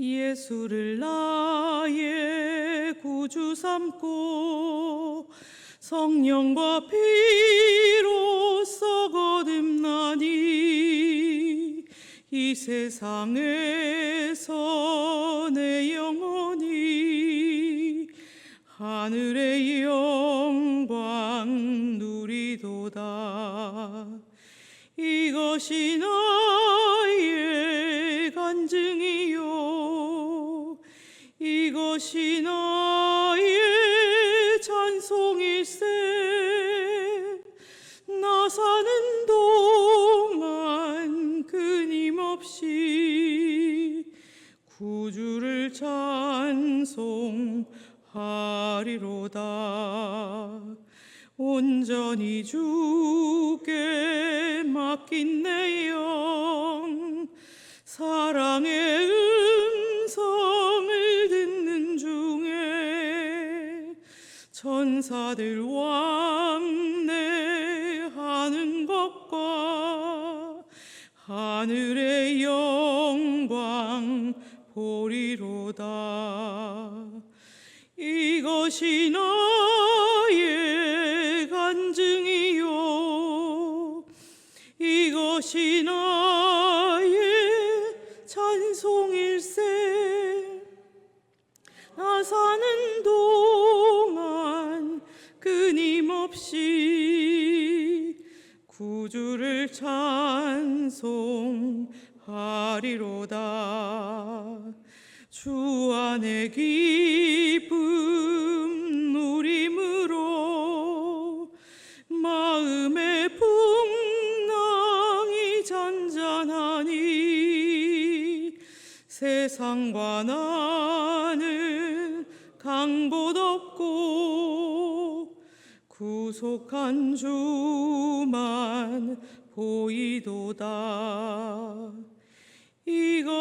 예수를 나의 구주 삼고 성령과 피로써 거듭나니 이 세상에서 내 영혼이 하늘의 영광 누리도다. 이것이 나 것이 나의 찬송일세. 나 사는 동안 끊임없이 구주를 찬송하리로다. 온전히 주께 맡긴 내 영 사랑의 천사들 왕래하는 것과 하늘의 영광 보리로다. 이것이 나의 간증이요. 이것이 주를 찬송하리로다. 주 안에 기쁨 누림으로 마음의 풍랑이 잔잔하니 세상과 나는 강봇 없고 구속한 주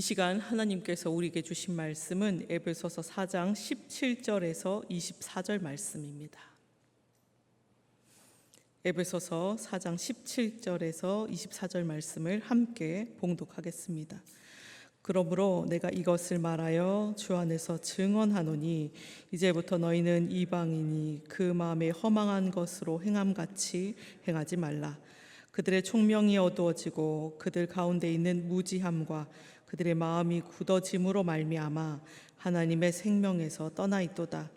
이 시간 하나님께서 우리에게 주신 말씀은 에베소서 4장 17절에서 24절 말씀입니다. 에베소서 4장 17절에서 24절 말씀을 함께 봉독하겠습니다. 그러므로 내가 이것을 말하여 주 안에서 증언하노니 이제부터 너희는 이방인이 그 마음에 허망한 것으로 행함같이 행하지 말라. 그들의 총명이 어두워지고 그들 가운데 있는 무지함과 그들의 마음이 굳어짐으로 말미암아 하나님의 생명에서 떠나 있도다.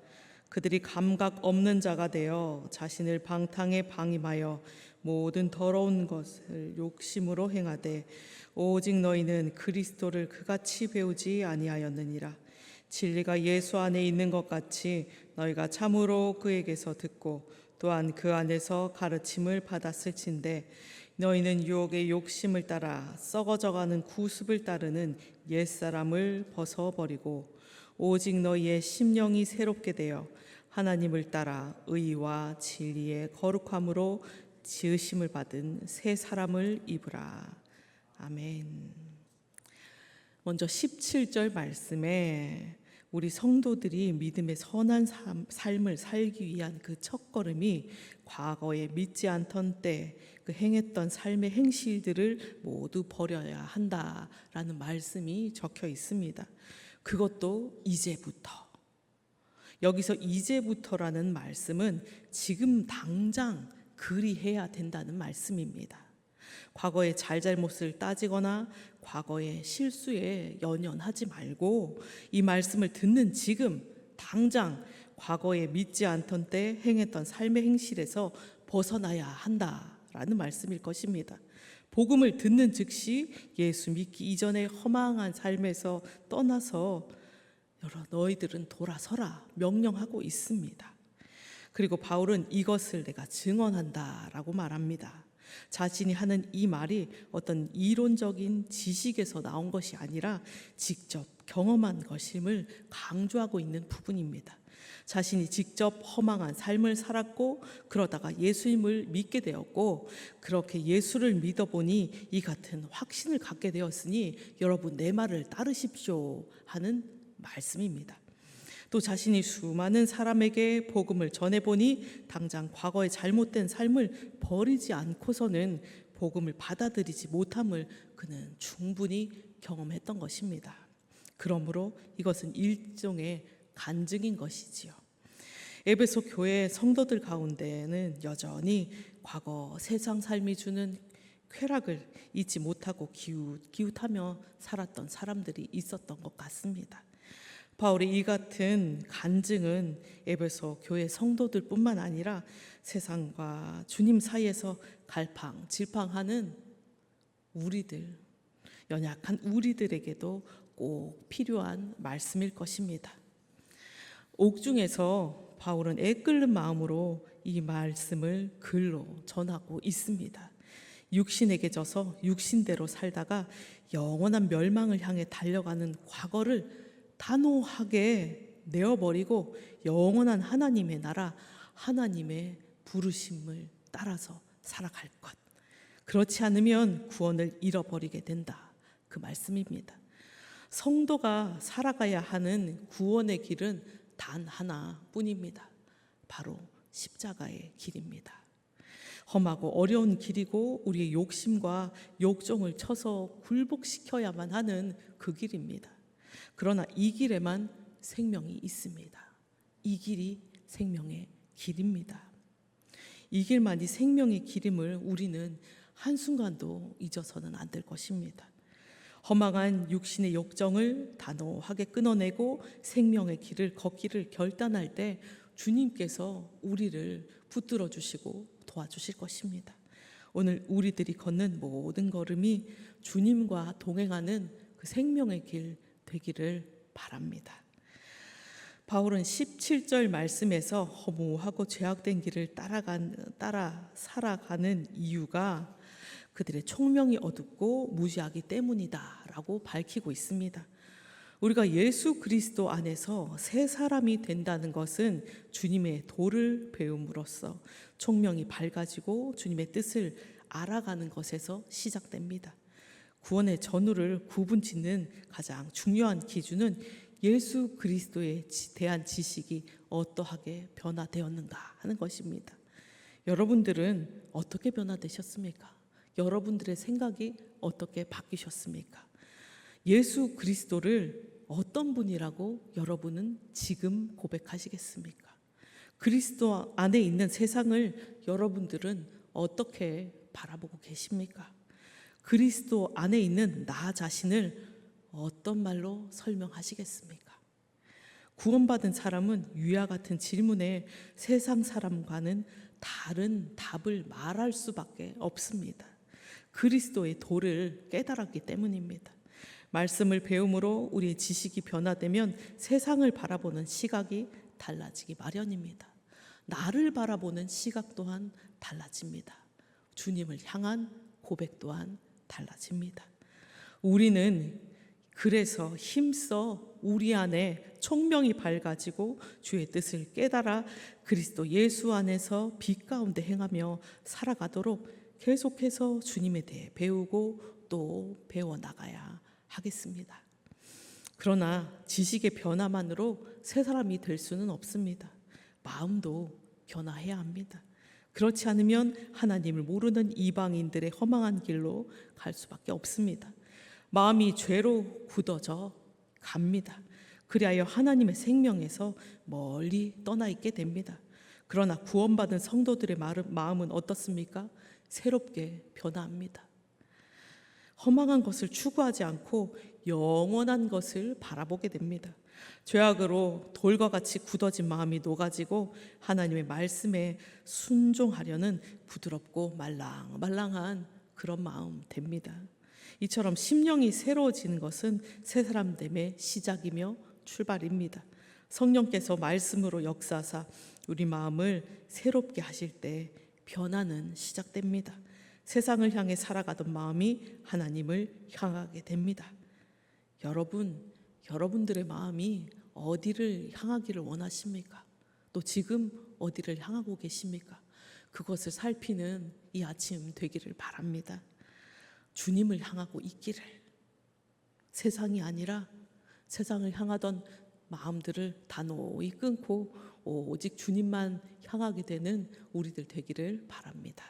그들이 감각 없는 자가 되어 자신을 방탕에 방임하여 모든 더러운 것을 욕심으로 행하되 오직 너희는 그리스도를 그같이 배우지 아니하였느니라 진리가 예수 안에 있는 것 같이 너희가 참으로 그에게서 듣고 또한 그 안에서 가르침을 받았을진데 너희는 유혹의 욕심을 따라 썩어져가는 구습을 따르는 옛사람을 벗어버리고 오직 너희의 심령이 새롭게 되어 하나님을 따라 의와 진리의 거룩함으로 지으심을 받은 새 사람을 입으라. 아멘. 먼저 17절 말씀에 우리 성도들이 믿음의 선한 삶- 삶을 살기 위한 그 첫걸음이 과거에 믿지 않던 때 그 행했던 삶의 행실들을 모두 버려야 한다라는 말씀이 적혀 있습니다. 그것도 이제부터. 여기서 이제부터라는 말씀은 지금 당장 그리해야 된다는 말씀입니다. 과거의 잘잘못을 따지거나 과거의 실수에 연연하지 말고 이 말씀을 듣는 지금 당장 과거에 믿지 않던 때 행했던 삶의 행실에서 벗어나야 한다 라는 말씀일 것입니다. 복음을 듣는 즉시 예수 믿기 이전의 허망한 삶에서 떠나서 여러 너희들은 돌아서라 명령하고 있습니다. 그리고 바울은 이것을 내가 증언한다라고 말합니다. 자신이 하는 이 말이 어떤 이론적인 지식에서 나온 것이 아니라 직접 경험한 것임을 강조하고 있는 부분입니다. 자신이 직접 허망한 삶을 살았고 그러다가 예수님을 믿게 되었고 그렇게 예수를 믿어보니 이 같은 확신을 갖게 되었으니 여러분 내 말을 따르십시오 하는 말씀입니다. 또 자신이 수많은 사람에게 복음을 전해보니 당장 과거의 잘못된 삶을 버리지 않고서는 복음을 받아들이지 못함을 그는 충분히 경험했던 것입니다. 그러므로 이것은 일종의 간증인 것이지요. 에베소 교회 성도들 가운데는 여전히 과거 세상 삶이 주는 쾌락을 잊지 못하고 기웃, 기웃하며 살았던 사람들이 있었던 것 같습니다. 바울의 이 같은 간증은 에베소 교회 성도들뿐만 아니라 세상과 주님 사이에서 갈팡 질팡하는 우리들 연약한 우리들에게도 꼭 필요한 말씀일 것입니다. 옥중에서 바울은 애 끓는 마음으로 이 말씀을 글로 전하고 있습니다. 육신에게 져서 육신대로 살다가 영원한 멸망을 향해 달려가는 과거를 단호하게 내어버리고 영원한 하나님의 나라, 하나님의 부르심을 따라서 살아갈 것. 그렇지 않으면 구원을 잃어버리게 된다. 그 말씀입니다. 성도가 살아가야 하는 구원의 길은 단 하나뿐입니다. 바로 십자가의 길입니다. 험하고 어려운 길이고 우리의 욕심과 욕정을 쳐서 굴복시켜야만 하는 그 길입니다. 그러나 이 길에만 생명이 있습니다. 이 길이 생명의 길입니다. 이 길만이 생명의 길임을 우리는 한순간도 잊어서는 안 될 것입니다. 허망한 육신의 욕정을 단호하게 끊어내고 생명의 길을 걷기를 결단할 때 주님께서 우리를 붙들어 주시고 도와주실 것입니다. 오늘 우리들이 걷는 모든 걸음이 주님과 동행하는 그 생명의 길 되기를 바랍니다. 바울은 17절 말씀에서 허무하고 죄악된 길을 따라간 따라 살아가는 이유가 그들의 총명이 어둡고 무지하기 때문이다라고 밝히고 있습니다. 우리가 예수 그리스도 안에서 새 사람이 된다는 것은 주님의 도를 배움으로써 총명이 밝아지고 주님의 뜻을 알아가는 것에서 시작됩니다. 구원의 전후를 구분 짓는 가장 중요한 기준은 예수 그리스도에 대한 지식이 어떠하게 변화되었는가 하는 것입니다. 여러분들은 어떻게 변화되셨습니까? 여러분들의 생각이 어떻게 바뀌셨습니까? 예수 그리스도를 어떤 분이라고 여러분은 지금 고백하시겠습니까? 그리스도 안에 있는 세상을 여러분들은 어떻게 바라보고 계십니까? 그리스도 안에 있는 나 자신을 어떤 말로 설명하시겠습니까? 구원받은 사람은 위와 같은 질문에 세상 사람과는 다른 답을 말할 수밖에 없습니다. 그리스도의 도를 깨달았기 때문입니다. 말씀을 배움으로 우리의 지식이 변화되면 세상을 바라보는 시각이 달라지기 마련입니다. 나를 바라보는 시각 또한 달라집니다. 주님을 향한 고백 또한 달라집니다. 우리는 그래서 힘써 우리 안에 총명이 밝아지고 주의 뜻을 깨달아 그리스도 예수 안에서 빛 가운데 행하며 살아가도록 계속해서 주님에 대해 배우고 또 배워 나가야 하겠습니다. 그러나 지식의 변화만으로 새 사람이 될 수는 없습니다. 마음도 변화해야 합니다. 그렇지 않으면 하나님을 모르는 이방인들의 허망한 길로 갈 수밖에 없습니다. 마음이 죄로 굳어져 갑니다. 그리하여 하나님의 생명에서 멀리 떠나 있게 됩니다. 그러나 구원받은 성도들의 마음은 어떻습니까? 새롭게 변화합니다. 허망한 것을 추구하지 않고 영원한 것을 바라보게 됩니다. 죄악으로 돌과 같이 굳어진 마음이 녹아지고 하나님의 말씀에 순종하려는 부드럽고 말랑말랑한 그런 마음 됩니다. 이처럼 심령이 새로워지는 것은 새 사람 됨의 시작이며 출발입니다. 성령께서 말씀으로 역사사 우리 마음을 새롭게 하실 때 변화는 시작됩니다. 세상을 향해 살아가던 마음이 하나님을 향하게 됩니다. 여러분, 여러분들의 마음이 어디를 향하기를 원하십니까? 또 지금 어디를 향하고 계십니까? 그것을 살피는 이 아침 되기를 바랍니다. 주님을 향하고 있기를 세상이 아니라 세상을 향하던 마음들을 단호히 끊고 오직 주님만 향하게 되는 우리들 되기를 바랍니다.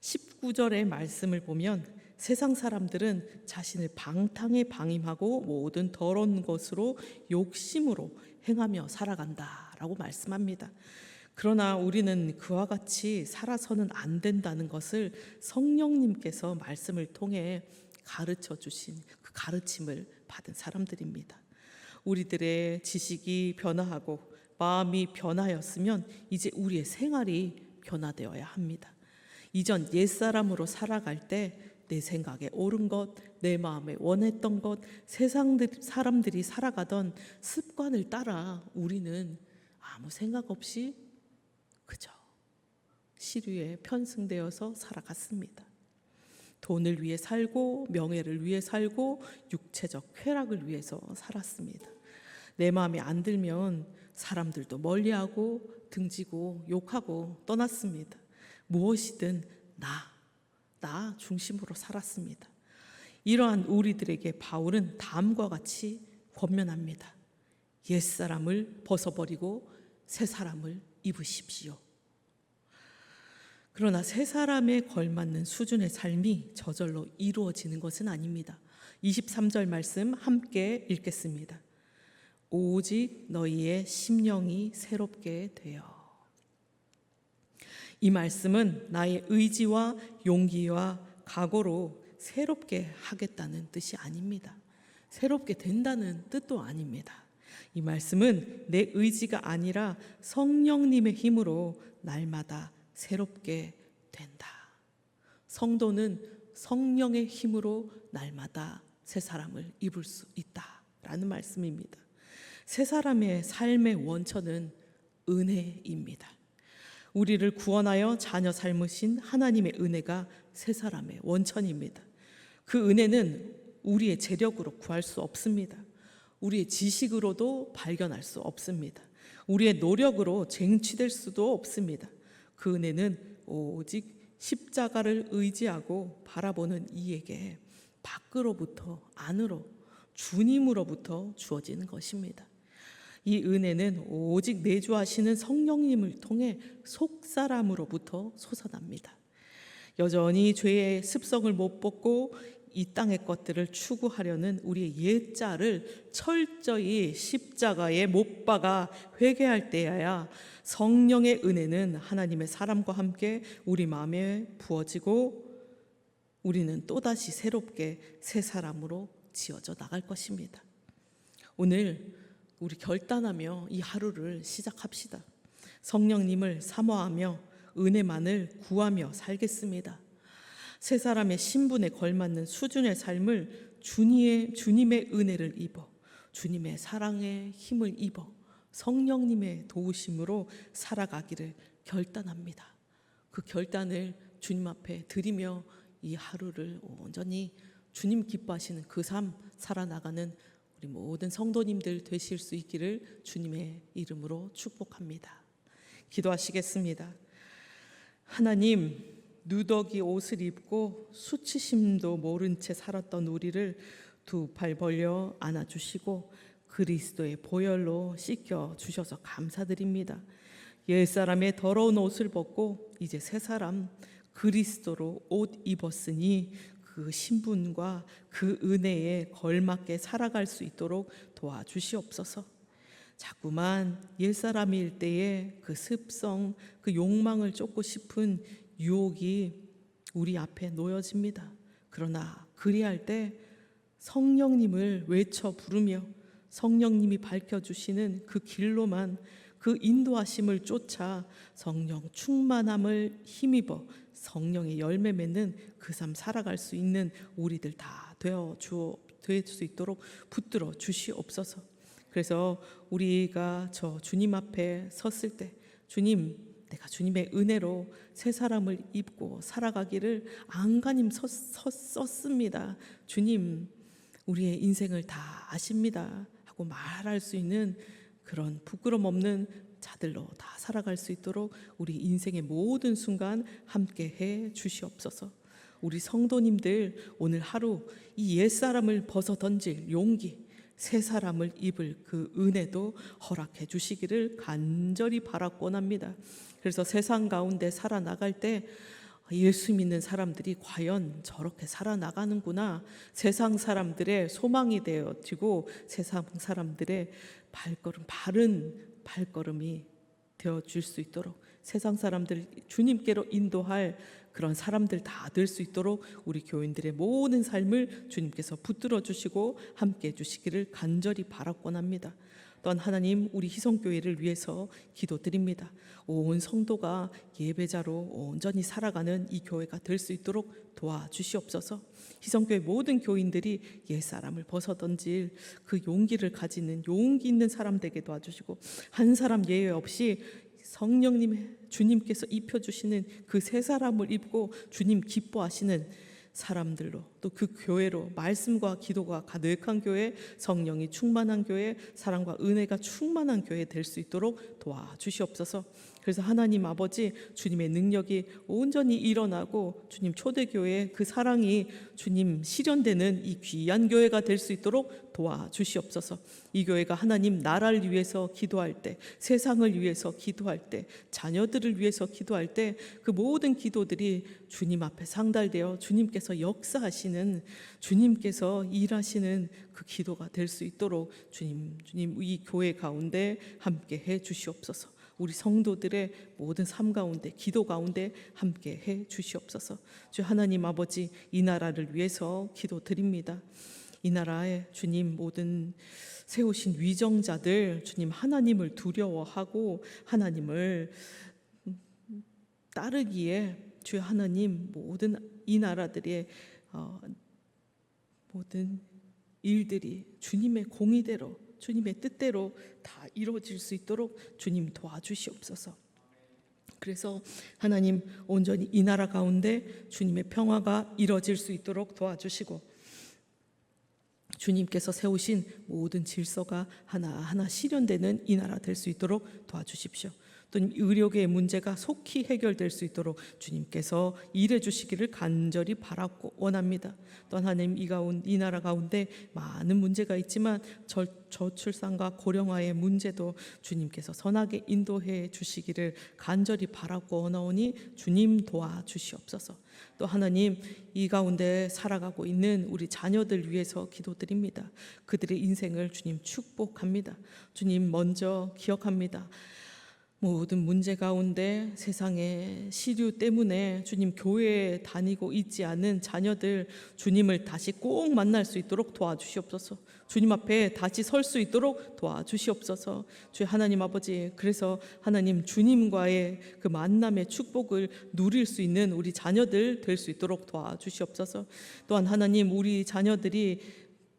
19절의 말씀을 보면 세상 사람들은 자신을 방탕에 방임하고 모든 더러운 것으로 욕심으로 행하며 살아간다라고 말씀합니다. 그러나 우리는 그와 같이 살아서는 안 된다는 것을 성령님께서 말씀을 통해 가르쳐 주신 그 가르침을 받은 사람들입니다. 우리들의 지식이 변화하고 마음이 변하였으면 이제 우리의 생활이 변화되어야 합니다. 이전 옛사람으로 살아갈 때 내 생각에 옳은 것, 내 마음에 원했던 것, 세상 사람들이 살아가던 습관을 따라 우리는 아무 생각 없이 그저 시류에 편승되어서 살아갔습니다. 돈을 위해 살고 명예를 위해 살고 육체적 쾌락을 위해서 살았습니다. 내 마음에 안 들면 사람들도 멀리하고 등지고 욕하고 떠났습니다. 무엇이든 나, 나 중심으로 살았습니다. 이러한 우리들에게 바울은 다음과 같이 권면합니다. 옛사람을 벗어버리고 새 사람을 입으십시오. 그러나 새 사람에 걸맞는 수준의 삶이 저절로 이루어지는 것은 아닙니다. 23절 말씀 함께 읽겠습니다. 오직 너희의 심령이 새롭게 되어 이 말씀은 나의 의지와 용기와 각오로 새롭게 하겠다는 뜻이 아닙니다. 새롭게 된다는 뜻도 아닙니다. 이 말씀은 내 의지가 아니라 성령님의 힘으로 날마다 새롭게 된다. 성도는 성령의 힘으로 날마다 새 사람을 입을 수 있다 라는 말씀입니다. 새 사람의 삶의 원천은 은혜입니다. 우리를 구원하여 자녀 삶으신 하나님의 은혜가 새 사람의 원천입니다. 그 은혜는 우리의 재력으로 구할 수 없습니다. 우리의 지식으로도 발견할 수 없습니다. 우리의 노력으로 쟁취될 수도 없습니다. 그 은혜는 오직 십자가를 의지하고 바라보는 이에게 밖으로부터 안으로 주님으로부터 주어지는 것입니다. 이 은혜는 오직 내주하시는 성령님을 통해 속 사람으로부터 솟아납니다. 여전히 죄의 습성을 못 벗고 이 땅의 것들을 추구하려는 우리의 옛자를 철저히 십자가에 못 박아 회개할 때야야 성령의 은혜는 하나님의 사람과 함께 우리 마음에 부어지고 우리는 또다시 새롭게 새 사람으로 지어져 나갈 것입니다. 오늘 우리 결단하며 이 하루를 시작합시다. 성령님을 사모하며 은혜만을 구하며 살겠습니다. 세 사람의 신분에 걸맞는 수준의 삶을 주님의, 주님의 은혜를 입어 주님의 사랑의 힘을 입어 성령님의 도우심으로 살아가기를 결단합니다. 그 결단을 주님 앞에 드리며 이 하루를 온전히 주님 기뻐하시는 그 삶 살아나가는 우리 모든 성도님들 되실 수 있기를 주님의 이름으로 축복합니다. 기도하시겠습니다. 하나님, 누더기 옷을 입고 수치심도 모른 채 살았던 우리를 두 팔 벌려 안아주시고 그리스도의 보혈로 씻겨 주셔서 감사드립니다. 옛 사람의 더러운 옷을 벗고 이제 새 사람 그리스도로 옷 입었으니 그 신분과 그 은혜에 걸맞게 살아갈 수 있도록 도와주시옵소서. 자꾸만 옛사람일 때의 그 습성, 그 욕망을 쫓고 싶은 유혹이 우리 앞에 놓여집니다. 그러나 그리할 때 성령님을 외쳐 부르며 성령님이 밝혀주시는 그 길로만 그 인도하심을 쫓아 성령 충만함을 힘입어 성령의 열매 맺는 그 삶 살아갈 수 있는 우리들 다 되어 주어 될수 있도록 붙들어 주시옵소서. 그래서 우리가 저 주님 앞에 섰을 때 주님 내가 주님의 은혜로 새 사람을 입고 살아가기를 안간힘 섰, 섰, 썼습니다. 주님 우리의 인생을 다 아십니다 하고 말할 수 있는 그런 부끄럼 없는 자들로 다 살아갈 수 있도록 우리 인생의 모든 순간 함께 해 주시옵소서. 우리 성도님들 오늘 하루 이 옛사람을 벗어 던질 용기 새 사람을 입을 그 은혜도 허락해 주시기를 간절히 바라곤 합니다. 그래서 세상 가운데 살아나갈 때 예수 믿는 사람들이 과연 저렇게 살아나가는구나. 세상 사람들의 소망이 되어지고 세상 사람들의 발걸음, 바른 발걸음이 되어 줄 수 있도록 세상 사람들 주님께로 인도할 그런 사람들 다 될 수 있도록 우리 교인들의 모든 삶을 주님께서 붙들어 주시고 함께 해 주시기를 간절히 바라곤 합니다. 또한 하나님 우리 희성교회를 위해서 기도드립니다. 온 성도가 예배자로 온전히 살아가는 이 교회가 될 수 있도록 도와주시옵소서. 희성교회 모든 교인들이 옛사람을 벗어던질 그 용기를 가지는 용기 있는 사람 되게 도와주시고 한 사람 예외 없이 성령님의 주님께서 입혀주시는 그새 사람을 입고 주님 기뻐하시는 사람들로 또 그 교회로 말씀과 기도가 가득한 교회, 성령이 충만한 교회, 사랑과 은혜가 충만한 교회 될 수 있도록 도와주시옵소서. 그래서 하나님 아버지 주님의 능력이 온전히 일어나고 주님 초대교회 그 사랑이 주님 실현되는 이 귀한 교회가 될 수 있도록 도와주시옵소서. 이 교회가 하나님 나라를 위해서 기도할 때, 세상을 위해서 기도할 때, 자녀들을 위해서 기도할 때 그 모든 기도들이 주님 앞에 상달되어 주님께서 역사하시는 주님께서 일하시는 그 기도가 될 수 있도록 주님 주님 이 교회 가운데 함께 해 주시옵소서. 우리 성도들의 모든 삶 가운데 기도 가운데 함께 해 주시옵소서. 주 하나님 아버지 이 나라를 위해서 기도드립니다. 이 나라에 주님 모든 세우신 위정자들 주님 하나님을 두려워하고 하나님을 따르기에 주 하나님 모든 이 나라들의 어, 모든 일들이 주님의 공의대로 주님의 뜻대로 다 이루어질 수 있도록 주님 도와주시옵소서. 그래서 하나님 온전히 이 나라 가운데 주님의 평화가 이루어질 수 있도록 도와주시고 주님께서 세우신 모든 질서가 하나하나 실현되는 이 나라 될 수 있도록 도와주십시오. 또 의료계의 문제가 속히 해결될 수 있도록 주님께서 일해 주시기를 간절히 바라고 원합니다. 또 하나님 이 가운 이 나라 가운데 많은 문제가 있지만 저, 저출산과 고령화의 문제도 주님께서 선하게 인도해 주시기를 간절히 바라고 원하오니 주님 도와 주시옵소서. 또 하나님 이 가운데 살아가고 있는 우리 자녀들 위해서 기도드립니다. 그들의 인생을 주님 축복합니다. 주님 먼저 기억합니다. 모든 문제 가운데 세상의 시류 때문에 주님 교회에 다니고 있지 않은 자녀들 주님을 다시 꼭 만날 수 있도록 도와주시옵소서. 주님 앞에 다시 설 수 있도록 도와주시옵소서. 주 하나님 아버지 그래서 하나님 주님과의 그 만남의 축복을 누릴 수 있는 우리 자녀들 될 수 있도록 도와주시옵소서. 또한 하나님 우리 자녀들이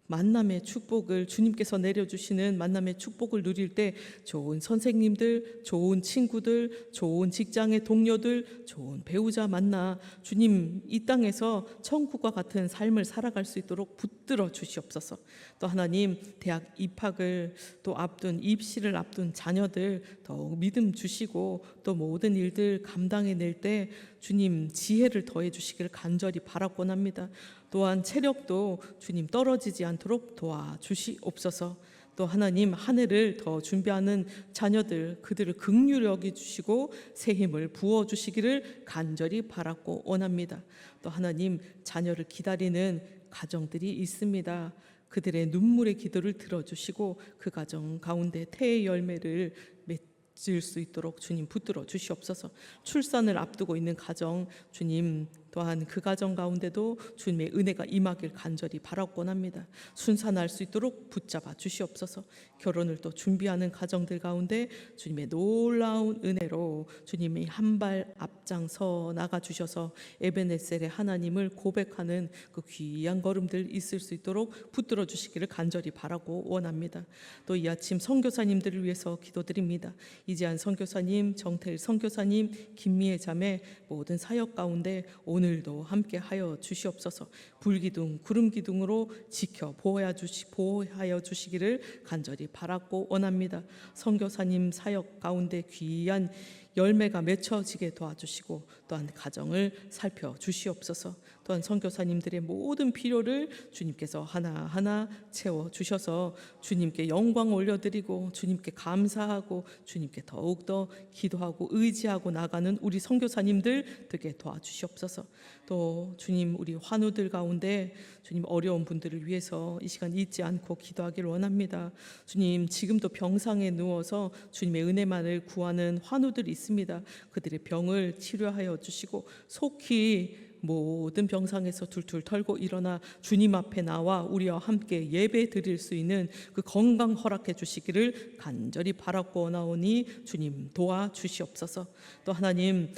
만남의 축복을 주님께서 내려주시는 만남의 축복을 누릴 때 좋은 선생님들, 좋은 친구들, 좋은 직장의 동료들, 좋은 배우자 만나 주님 이 땅에서 천국과 같은 삶을 살아갈 수 있도록 붙들어 주시옵소서. 또 하나님 대학 입학을 또 앞둔 입시를 앞둔 자녀들 더욱 믿음 주시고 또 모든 일들 감당해 낼 때 주님 지혜를 더해 주시기를 간절히 바라곤 합니다. 또한 체력도 주님 떨어지지 않도록 도와주시옵소서. 또 하나님 한 해를 더 준비하는 자녀들 그들을 극률히 여기 주시고 새 힘을 부어 주시기를 간절히 바랐고 원합니다. 또 하나님 자녀를 기다리는 가정들이 있습니다. 그들의 눈물의 기도를 들어주시고 그 가정 가운데 태의 열매를 맺을 수 있도록 주님 붙들어 주시옵소서. 출산을 앞두고 있는 가정 주님 또한 그 가정 가운데도 주님의 은혜가 임하길 간절히 바라곤 합니다. 순산할 수 있도록 붙잡아 주시옵소서. 결혼을 또 준비하는 가정들 가운데 주님의 놀라운 은혜로 주님이 한 발 앞장서 나가 주셔서 에베네셀의 하나님을 고백하는 그 귀한 걸음들 있을 수 있도록 붙들어 주시기를 간절히 바라고 원합니다. 또 이 아침 선교사님들을 위해서 기도드립니다. 이재한 선교사님, 정태일 선교사님, 김미애 자매 모든 사역 가운데 오늘 도 함께 하여 주시옵소서. 불기둥, 구름 기둥으로 지켜 보호하여 주시 보호하여 주시기를 간절히 바라고 원합니다. 선교사님 사역 가운데 귀한 열매가 맺혀지게 도와주시고 또한 가정을 살펴 주시옵소서. 또한 선교사님들의 모든 필요를 주님께서 하나하나 채워 주셔서 주님께 영광 올려드리고 주님께 감사하고 주님께 더욱더 기도하고 의지하고 나가는 우리 선교사님들 되게 도와주시옵소서. 또 주님 우리 환우들 가운데 주님 어려운 분들을 위해서 이 시간 잊지 않고 기도하기를 원합니다. 주님 지금도 병상에 누워서 주님의 은혜만을 구하는 환우들이 있습니다. 그들의 병을 치료하여 주시고 속히 모든 병상에서 툴툴 털고 일어나 주님 앞에 나와 우리와 함께 예배 드릴 수 있는 그 건강 허락해 주시기를 간절히 바라고 원하오니 주님 도와 주시옵소서. 또 하나님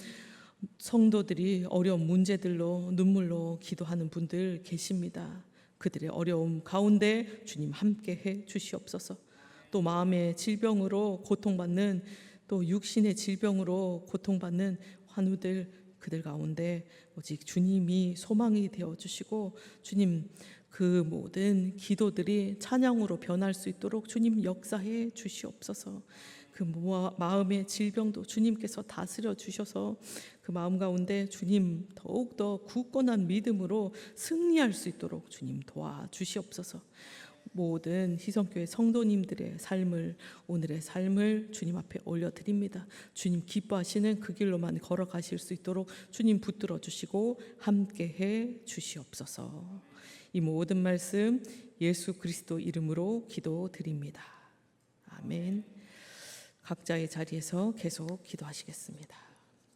성도들이 어려운 문제들로 눈물로 기도하는 분들 계십니다. 그들의 어려움 가운데 주님 함께 해 주시옵소서. 또 마음의 질병으로 고통받는 또 육신의 질병으로 고통받는 환우들 그들 가운데 오직 주님이 소망이 되어 주시고 주님 그 모든 기도들이 찬양으로 변할 수 있도록 주님 역사해 주시옵소서. 그 마음의 질병도 주님께서 다스려 주셔서 그 마음 가운데 주님 더욱더 굳건한 믿음으로 승리할 수 있도록 주님 도와 주시옵소서. 모든 희성교회 성도님들의 삶을 오늘의 삶을 주님 앞에 올려드립니다. 주님 기뻐하시는 그 길로만 걸어가실 수 있도록 주님 붙들어 주시고 함께해 주시옵소서. 이 모든 말씀 예수 그리스도 이름으로 기도드립니다. 아멘. 각자의 자리에서 계속 기도하시겠습니다.